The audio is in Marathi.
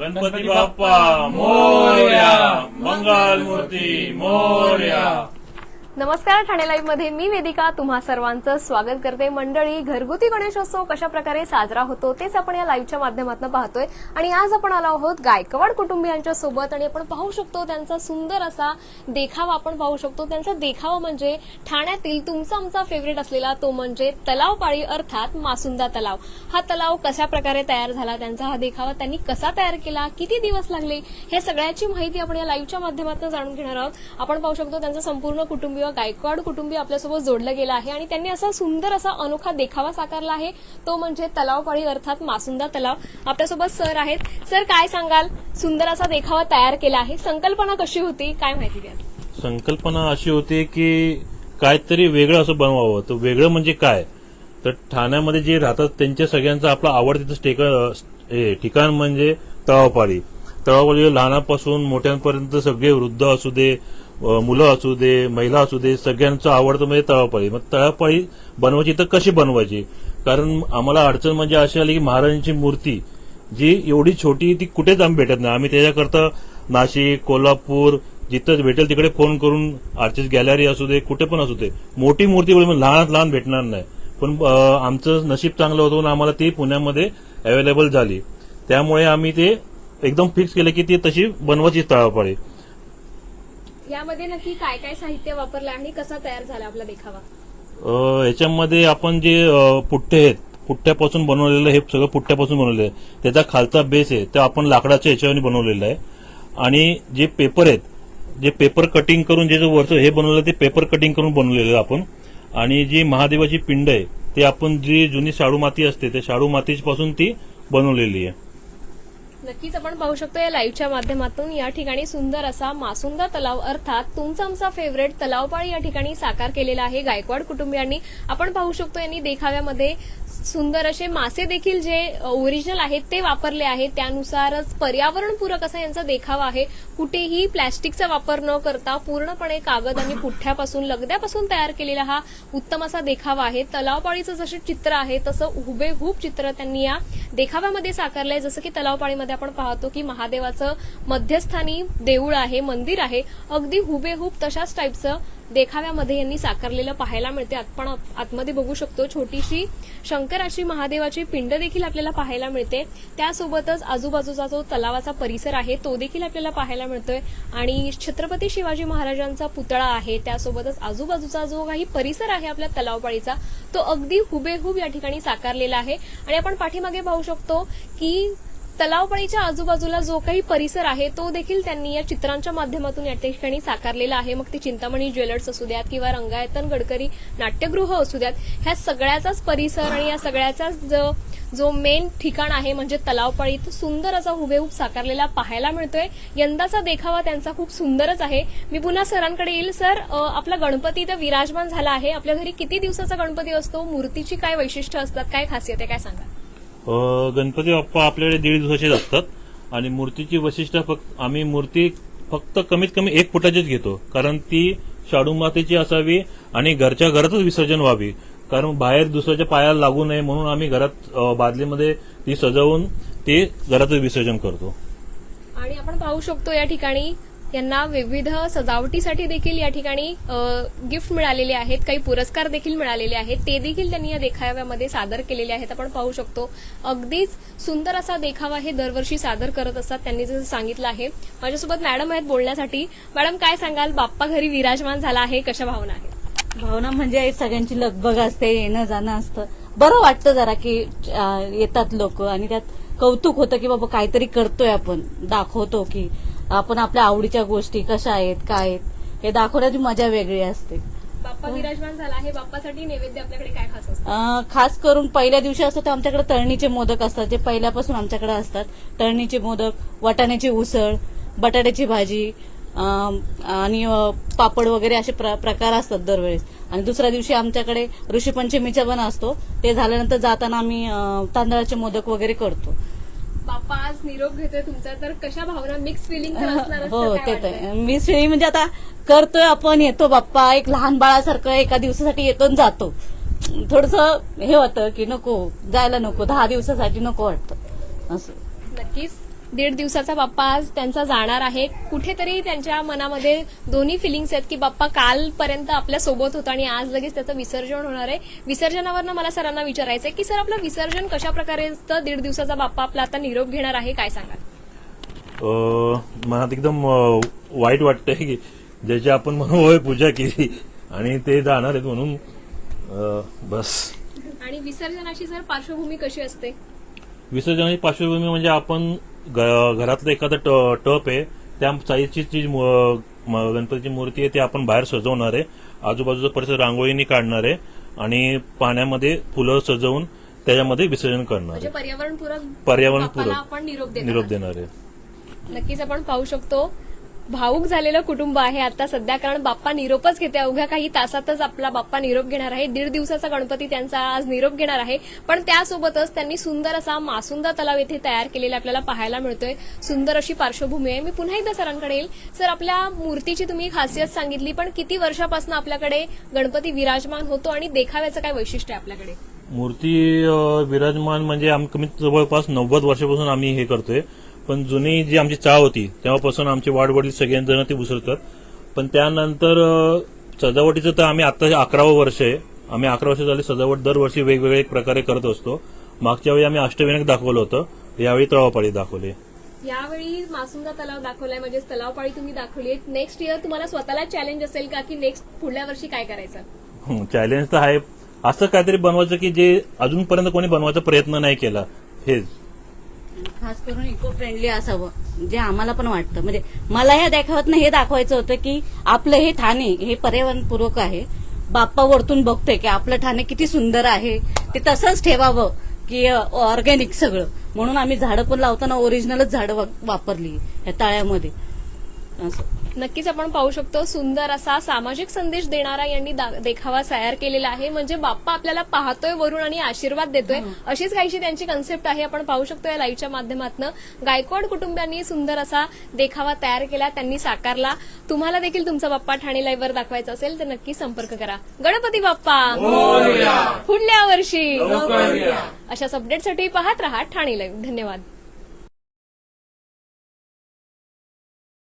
गणपती बाप्पा मोर्या मंगल मूर्ती मोर्या. नमस्कार ठाणे लाईव्हमध्ये मी वेदिका. तुम्हा सर्वांचं स्वागत करते. मंडळी घरगुती गणेशोत्सव कशा प्रकारे साजरा होतो तेच आपण या लाईव्हच्या माध्यमातून पाहतोय. आणि आज आपण आलो आहोत गायकवाड कुटुंबियांच्या सोबत आणि आपण पाहू शकतो त्यांचा सुंदर असा देखावा आपण पाहू शकतो. त्यांचा देखावा म्हणजे ठाण्यातील तुमचा आमचा फेवरेट असलेला तो म्हणजे तलाव पाळी अर्थात मासुंदा तलाव. हा तलाव कशा प्रकारे तयार झाला त्यांचा हा देखावा त्यांनी कसा तयार केला किती दिवस लागले हे सगळ्याची माहिती आपण या लाईव्हच्या माध्यमातून जाणून घेणार आहोत. आपण पाहू शकतो त्यांचं संपूर्ण कुटुंबीय गायकवाड कुटुंबीय आपल्यासोबत जोडलं गेलं आहे आणि त्यांनी असा सुंदर असा अनोखा देखावा साकारला आहे. तो म्हणजे तलावपाळी अर्थात मासुंदा तलाव. आपल्यासोबत सर आहेत. सर काय सांगाल? सुंदर असा देखावा तयार केला आहे. संकल्पना कशी होती? काय माहिती द्या संकल्पना अशी होती की काहीतरी वेगळं असं बनवावं. तर वेगळं म्हणजे काय? तर ठाण्यामध्ये जे राहतात त्यांच्या सगळ्यांचं आपलं आवडतीचं ठिकाण म्हणजे तळावपाळी. तळावपाळी लहानापासून मोठ्यांपर्यंत सगळे वृद्ध असू दे मुलं असू दे महिला असू दे सगळ्यांचं आवडतं म्हणजे तळापाळी. मग तळापाळी बनवायची तर कशी बनवायची? कारण आम्हाला अडचण म्हणजे अशी आली की महाराजांची मूर्ती जी एवढी छोटी ती कुठेच आम्ही भेटत नाही. आम्ही त्याच्याकरता नाशिक कोल्हापूर जिथं भेटेल तिकडे फोन करून आर्टिस्ट गॅलरी असू दे कुठे पण असू दे. मोठी मूर्ती म्हणजे लहानात लहान भेटणार नाही. पण आमचं नशीब चांगलं होतं आम्हाला ती पुण्यामध्ये अवेलेबल झाली. त्यामुळे आम्ही ते एकदम फिक्स केलं की ती तशी बनवायची तळापाळी. यामध्ये नक्की काय काय साहित्य वापरलं आणि कसा तयार झाला आपला देखावा? याच्यामध्ये आपण जे अ, पुठ्ठे आहेत पुठ्ठ्यापासून बनवलेलं हे सगळं पुठ्ठ्यापासून बनवलेलं आहे. त्याचा खालचा बेस आहे ते आपण लाकडाच्या याच्यावर बनवलेलं आहे. आणि जे पेपर आहेत जे पेपर कटिंग करून जे जे वरचं हे बनवलं ते पेपर कटिंग करून बनवलेलं आपण. आणि जी महादेवाची पिंड आहे ते आपण जी जुनी शाडू माती असते त्या शाडू मातीपासून ती बनवलेली आहे. नक्कीच आपण पाहू शकतो या लाईव्हच्या माध्यमातून या ठिकाणी सुंदर असा मासुंदा तलाव अर्थात तुमचा आमचा फेवरेट तलावपाळी या ठिकाणी साकार केलेला आहे गायकवाड कुटुंबियांनी. आपण पाहू शकतो यांनी देखाव्यामध्ये सुंदर असे मासे देखील जे ओरिजिनल आहेत ते वापरले आहेत. त्यानुसारच पर्यावरणपूरक असा यांचा देखावा आहे. कुठेही प्लॅस्टिकचा वापर न करता पूर्णपणे कागद आणि पुठ्ठ्यापासून लगद्यापासून तयार केलेला हा उत्तम असा देखावा आहे. तलावपाळीचं जसं चित्र आहे तसं हुबेहूब चित्र त्यांनी या देखाव्यामध्ये साकारलंय. जसं की तलावपाळीमध्ये आपण पाहतो की महादेवाचं मध्यस्थानी देऊळ आहे मंदिर आहे. अगदी हुबेहूब तशाच टाईपचं देखाव्यामध्ये यांनी साकारलेलं पाहायला मिळते. आपण आतमध्ये बघू शकतो छोटीशी शंकराची महादेवाची पिंड देखील आपल्याला पाहायला मिळते. त्यासोबतच आजूबाजूचा जो तलावाचा परिसर आहे तो देखील आपल्याला पाहायला मिळतोय. आणि छत्रपती शिवाजी महाराजांचा पुतळा आहे त्यासोबतच आजूबाजूचा जो काही परिसर आहे आपल्या तलावपाळीचा तो अगदी हुबेहूब या ठिकाणी साकारलेला आहे. आणि आपण पाठीमागे पाहू शकतो की तलावपळीच्या आजूबाजूला जो काही परिसर आहे तो देखील त्यांनी या चित्रांच्या माध्यमातून या ठिकाणी साकारलेला आहे. मग ते चिंतामणी ज्वेलर्स असू द्यात किंवा रंगायतन गडकरी नाट्यगृह असू द्यात ह्या सगळ्याचाच परिसर आणि या सगळ्याचाच जो जो मेन ठिकाण आहे म्हणजे तलावपाळी तो सुंदर असा हुबेहूब साकारलेला पाहायला मिळतोय. यंदाचा देखावा त्यांचा खूप सुंदरच आहे. मी पुन्हा सरांकडे येईल. सर आपला गणपती इथं विराजमान झाला आहे. आपल्या घरी किती दिवसाचा गणपती असतो? मूर्तीची काय वैशिष्ट्य असतात? काय खासियत आहे? काय सांगा गणपती बाप्पा आपल्याकडे दीड दिवसाचेच असतात आणि मूर्तीची वैशिष्ट्य फक्त आम्ही मूर्ती फक्त कमीत कमी एक फुटाचीच घेतो. कारण ती शाडू मातेची असावी आणि घरच्या घरातच विसर्जन व्हावी. कारण बाहेर दुसऱ्याच्या पायाला लागू नये म्हणून आम्ही घरात बादलीमध्ये ती सजवून ते घरातच विसर्जन करतो. आणि आपण पाहू शकतो या ठिकाणी यांना विविध सजावटीसाठी देखील या ठिकाणी गिफ्ट मिळालेले आहेत. काही पुरस्कार देखील मिळालेले आहेत. ते देखील त्यांनी या देखाव्यामध्ये सादर केलेले आहेत. आपण पाहू शकतो अगदीच सुंदर असा देखावा हे दरवर्षी सादर करत असतात त्यांनी जसं सांगितलं आहे. माझ्यासोबत मॅडम आहेत बोलण्यासाठी. मॅडम काय सांगाल? बाप्पा घरी विराजमान झाला आहे. कशा भावना आहेत? भावना म्हणजे सगळ्यांची लगबग असते येणं जाणं असतं. बरं वाटतं जरा की येतात लोक आणि त्यात कौतुक होतं की बाबा काहीतरी करतोय आपण दाखवतो की. आपण आपल्या आवडीच्या गोष्टी कशा आहेत काय आहेत हे दाखवण्याची मजा वेगळी असते. बाप्पा विराजमान झाला आहे. बाप्पासाठी नैवेद्य आपल्याकडे काय खास असतं? अं, खास करून पहिल्या दिवशी असतं तर आमच्याकडे तळणीचे मोदक असतात जे पहिल्यापासून आमच्याकडे असतात. तळणीचे मोदक वाटाण्याची उसळ बटाट्याची भाजी अं, आणि अं, पापड वगैरे असे प्र- प्रकार असतात दरवेळेस. आणि दुसऱ्या दिवशी आमच्याकडे ऋषीपंचमीचा पण असतो. ते झाल्यानंतर जाताना आम्ही अं, तांदळाचे मोदक वगैरे करतो. आज निरोप घेतोय तुमचा तर कशा भावना मिक्स फिलिंग हो ते तर. वाटतंय? मी श्रेणी म्हणजे आता करतोय आपण येतो बाप्पा एक लहान बाळासारखं एका दिवसासाठी येतो आणि जातो. थोडस हे होतं की नको जायला नको दहा दिवसासाठी नको वाटतं. असं. नक्कीच. दीड दिवसाचा बाप्पा आज त्यांचा जाणार आहे. कुठेतरी त्यांच्या मनामध्ये दोन्ही फिलिंग्स आहेत की बाप्पा कालपर्यंत आपल्यासोबत होता आणि आज लगेच त्याचं विसर्जन होणार आहे. विसर्जनावरनं मला सरांना विचारायचं आहे की सर आपलं विसर्जन कशा प्रकारे असतं? दीड दिवसाचा बाप्पा आपला आता निरोप घेणार आहे काय सांगाल? मनात एकदम वाईट वाटतंय की ज्याची आपण म्हणून पूजा केली आणि ते जाणार आहेत म्हणून बस. आणि विसर्जनाची सर पार्श्वभूमी कशी असते? विसर्जनाची पार्श्वभूमी म्हणजे आपण घरातलं एखादं ट- टप आहे त्या साईजची जी गणपतीची मूर्ती आहे ती आपण बाहेर सजवणार आहे. आजूबाजूचा परिसर रांगोळीनी काढणार आहे आणि पाण्यामध्ये फुलं सजवून त्याच्यामध्ये विसर्जन करणार म्हणजे आहे. पर्यावरणपूरक पर्यावरणपूरक. निरोप. देणार आहे. नक्कीच आपण पाहू शकतो. भाऊक झालेलं कुटुंब आहे आता सध्या कारण बाप्पा निरोपच घेते. अवघ्या काही तासातच आपला बाप्पा निरोप घेणार आहे. दीड दिवसाचा गणपती त्यांचा आज निरोप घेणार आहे. पण त्यासोबतच त्यांनी सुंदर असा मासुंदा तलाव येथे तयार केलेला आपल्याला पाहायला मिळतोय. सुंदर अशी पार्श्वभूमी आहे. मी पुन्हा एकदा सरांकडे येईल. सर आपल्या मूर्तीची तुम्ही खासियत सांगितली पण किती वर्षापासून आपल्याकडे गणपती विराजमान होतो आणि देखाव्याचं काय वैशिष्ट्य आहे आपल्याकडे? मूर्ती विराजमान म्हणजे आम्ही कमीत जवळपास नव्वद वर्षापासून आम्ही हे करतोय. पण जुनी जी आमची चाळ होती तेव्हापासून आमचे वाडवडील सगळ्यांजण ती उसरतात पण त्यानंतर सजावटीचं तर आम्ही आता अकरावं वर्ष आहे. आम्ही अकरा वर्ष झाली सजावट दरवर्षी वेगवेगळे प्रकारे करत असतो. मागच्या वेळी आम्ही अष्टविनायक दाखवलं होतं. यावेळी तळापाळी दाखवली. यावेळी मासुंदा तलाव दाखवलाय म्हणजे तलावपाळी तुम्ही दाखवली. नेक्स्ट इयर तुम्हाला स्वतःला चॅलेंज असेल का? की नेक्स्ट पुढल्या वर्षी काय करायचं? चॅलेंज तर आहे. असं काहीतरी बनवायचं की जे अजूनपर्यंत कोणी बनवायचा प्रयत्न नाही केला. हेच. खास करून इको फ्रेंडली असावं जे आम्हाला पण वाटतं. म्हणजे मला ह्या देखाव्यातनं हे दाखवायचं होतं की आपलं हे ठाणे हे पर्यावरणपूर्वक आहे. बाप्पा वरतून बघतोय की आपलं ठाणे किती सुंदर आहे. ते तसंच ठेवावं की ऑर्गॅनिक सगळं. म्हणून आम्ही झाडं पण लावताना ओरिजिनलच झाडं वापरली या ताळ्यामध्ये. असं. नक्कीच आपण पाहू शकतो सुंदर असा सामाजिक संदेश देणारा यांनी देखावा तयार केलेला आहे. म्हणजे बाप्पा आपल्याला पाहतोय वरून आणि आशीर्वाद देतोय. अशीच काहीशी त्यांची कन्सेप्ट आहे. आपण पाहू शकतो या लाईव्हच्या माध्यमातून. गायकवाड कुटुंबियांनी सुंदर असा देखावा तयार केला त्यांनी साकारला. तुम्हाला देखील तुमचा बाप्पा ठाणे लाईव्हवर दाखवायचा असेल तर नक्की संपर्क करा. गणपती बाप्पा! पुढल्या वर्षी! अशाच अपडेटसाठी पाहत रहा ठाणे लाईव्ह धन्यवाद.